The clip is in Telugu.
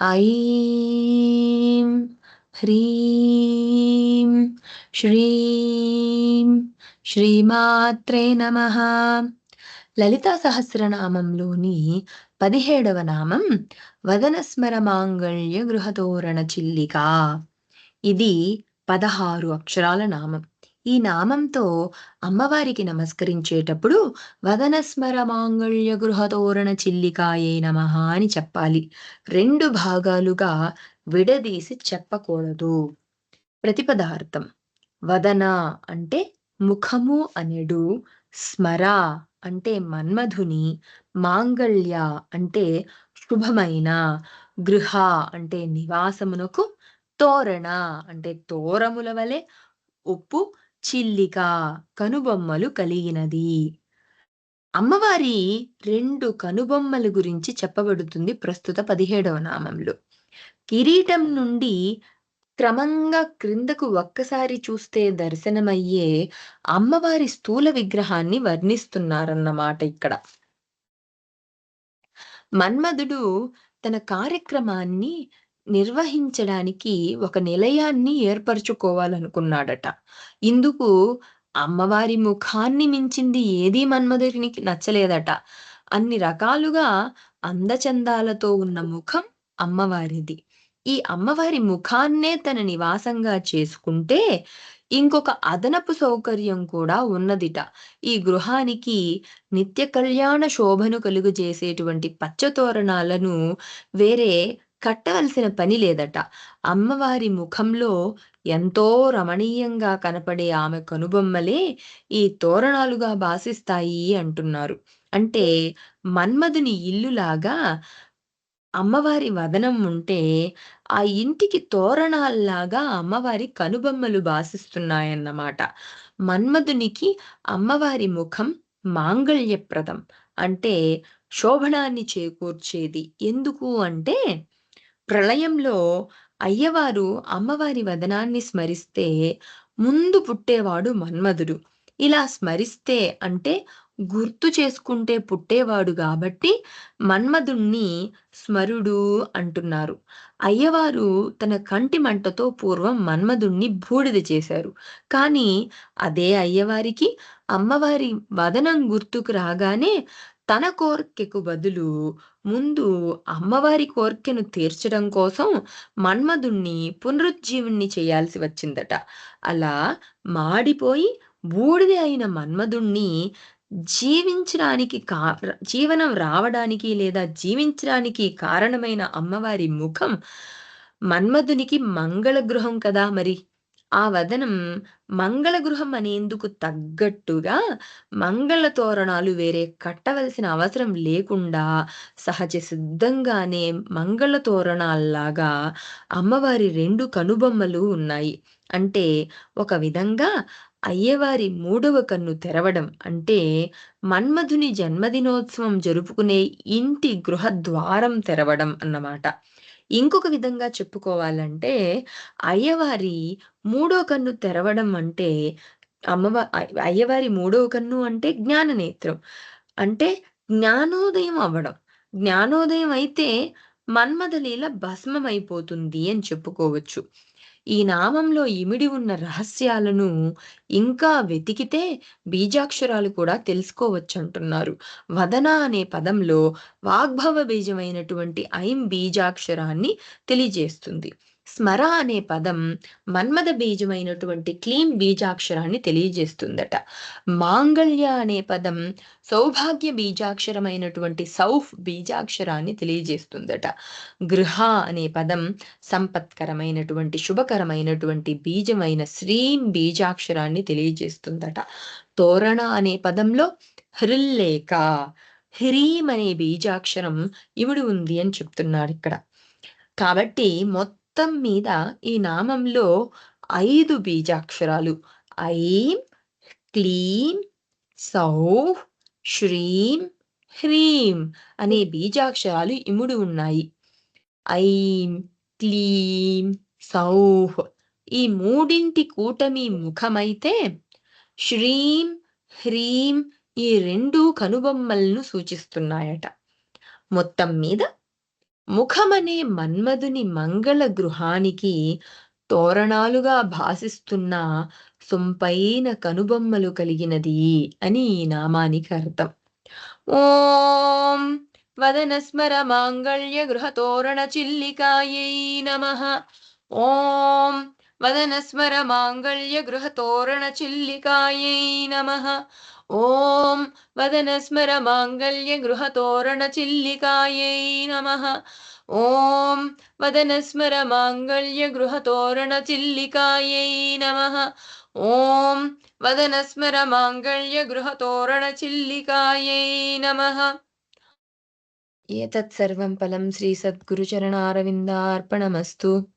ఐం హ్రీం శ్రీం శ్రీమాత్రే నమ. లలితా సహస్రనామంలోని పదిహేడవ నామం వదనస్మర మాంగళ్య గృహతోరణ చిల్లిక ఇది పదహారు అక్షరాల నామం. ఈ నామంతో అమ్మవారికి నమస్కరించేటప్పుడు వదనస్మర మాంగళ్య గృహతోరణ చిల్లికాయే నమ అని చెప్పాలి. రెండు భాగాలుగా విడదీసి చెప్పకూడదు. ప్రతిపదార్థం వదన అంటే ముఖము అనెడు స్మర అంటే మన్మధుని మాంగళ్య అంటే శుభమైన గృహ అంటే నివాసమునకు తోరణ అంటే తోరముల వలె ఉప్పు చిల్లిక కనుబొమ్మలు కలిగినది. అమ్మవారి రెండు కనుబొమ్మల గురించి చెప్పబడుతుంది ప్రస్తుత పదిహేడవ నామంలో. కిరీటం నుండి క్రమంగా క్రిందకు ఒక్కసారి చూస్తే దర్శనమయ్యే అమ్మవారి స్థూల విగ్రహాన్ని వర్ణిస్తున్నారన్నమాట ఇక్కడ. మన్మధుడు తన కార్యక్రమాన్ని నిర్వహించడానికి ఒక నిలయాన్ని ఏర్పరచుకోవాలనుకున్నాడట. ఇందుకు అమ్మవారి ముఖాన్ని మించింది ఏదీ మన్మధుడినికి నచ్చలేదట. అన్ని రకాలుగా అందచందాలతో ఉన్న ముఖం అమ్మవారిది. ఈ అమ్మవారి ముఖాన్నే తన నివాసంగా చేసుకుంటే ఇంకొక అదనపు సౌకర్యం కూడా ఉన్నదిట. ఈ గృహానికి నిత్య కళ్యాణ శోభను కలుగు చేసేటువంటి పచ్చతోరణాలను వేరే కట్టవలసిన పని లేదట. అమ్మవారి ముఖంలో ఎంతో రమణీయంగా కనపడే ఆమె కనుబొమ్మలే ఈ తోరణాలుగా భాసిస్తాయి అంటున్నారు. అంటే మన్మధుని ఇల్లులాగా అమ్మవారి వదనం ఉంటే ఆ ఇంటికి తోరణాల్లాగా అమ్మవారి కనుబొమ్మలు భాసిస్తున్నాయన్నమాట. మన్మధునికి అమ్మవారి ముఖం మాంగళ్యప్రదం. అంటే శోభనాన్ని చేకూర్చేది. ఎందుకు అంటే ప్రళయంలో అయ్యవారు అమ్మవారి వదనాన్ని స్మరిస్తే ముందు పుట్టేవాడు మన్మధుడు. ఇలా స్మరిస్తే అంటే గుర్తు చేసుకుంటే పుట్టేవాడు కాబట్టి మన్మధుణ్ణి స్మరుడు అంటున్నారు. అయ్యవారు తన కంటి మంటతో పూర్వం మన్మధుణ్ణి బూడిద చేశారు. కానీ అదే అయ్యవారికి అమ్మవారి వదనం గుర్తుకు రాగానే తన కోరికకు బదులు ముందు అమ్మవారి కోర్కెను తీర్చడం కోసం మన్మధుణ్ణి పునరుజ్జీవుణ్ణి చేయాల్సి వచ్చిందట. అలా మాడిపోయి బూడిద అయిన మన్మధుణ్ణి జీవించడానికి కా జీవనం రావడానికి లేదా జీవించడానికి కారణమైన అమ్మవారి ముఖం మన్మధునికి మంగళ గృహం కదా మరి. ఆ వదనం మంగళ గృహం అనేందుకు తగ్గట్టుగా మంగళ తోరణాలు వేరే కట్టవలసిన అవసరం లేకుండా సహజ సిద్ధంగానే మంగళ తోరణాల్లాగా అమ్మవారి రెండు కనుబొమ్మలు ఉన్నాయి. అంటే ఒక విధంగా అయ్యవారి మూడవ కన్ను తెరవడం. అంటే మన్మధుని జన్మదినోత్సవం జరుపుకునే ఇంటి గృహద్వారం తెరవడం అన్నమాట. ఇంకొక విధంగా చెప్పుకోవాలంటే అయ్యవారి మూడో కన్ను తెరవడం అంటే అమ్మవ అయ్యవారి మూడో కన్ను అంటే జ్ఞాన నేత్రం అంటే జ్ఞానోదయం అవ్వడం. జ్ఞానోదయం అయితే మన్మథలీల భస్మమైపోతుంది అని చెప్పుకోవచ్చు. ఈ నామంలో ఇమిడి ఉన్న రహస్యాలను ఇంకా వెతికితే బీజాక్షరాలు కూడా తెలుసుకోవచ్చు అంటున్నారు వదన అనే పదంలో వాగ్భవ బీజమైనటువంటి ఐం బీజాక్షరాన్ని తెలియజేస్తుంది. స్మర అనే పదం మన్మద బీజమైనటువంటి క్లీన్ బీజాక్షరాన్ని తెలియజేస్తుందట. మాంగళ్య అనే పదం సౌభాగ్య బీజాక్షరమైనటువంటి సౌఫ్ బీజాక్షరాన్ని తెలియజేస్తుందట. గృహ అనే పదం సంపత్కరమైనటువంటి శుభకరమైనటువంటి బీజమైన శ్రీం బీజాక్షరాన్ని తెలియజేస్తుందట. తోరణ అనే పదంలో హ్రిల్లేక హ్రీం అనే బీజాక్షరం ఇవిడి ఉంది అని చెప్తున్నారు ఇక్కడ. కాబట్టి మొత్తం మొత్తం మీద ఈ నామంలో ఐదు బీజాక్షరాలు. ఐం క్లీం సౌ శ్రీం హ్రీం అనే బీజాక్షరాలు ఇముడు ఉన్నాయి. ఐం క్లీం సౌహ్ ఈ మూడింటి కూటమి ముఖమైతే శ్రీం హ్రీం ఈ రెండు కనుబొమ్మలను సూచిస్తున్నాయట. మొత్తం మీద ముఖమనే మన్మధుని మంగళ గృహానికి తోరణాలుగా భాసిస్తున్న సొంపైన కనుబొమ్మలు కలిగినది అని ఈ నామానికి అర్థం. ఓం వదనస్మర మాంగళ్య గృహతోరణ చిల్లికాయై నమః. ఓం వదనస్మర మాంగళ్య గృహతోరణ చిల్లికాయై నమః. ఓం వదనస్మర మాంగళ్య గృహతోరణ చిల్లికాయై నమః ఓం వదనస్మర మాంగళ్య గృహతోరణ చిల్లికాయై నమః ఓం వదనస్మర మాంగళ్య గృహతోరణ చిల్లికాయై నమః ఏతత్ సర్వం ఫలం శ్రీ సద్గురుచరణారవిందార్పణమస్తు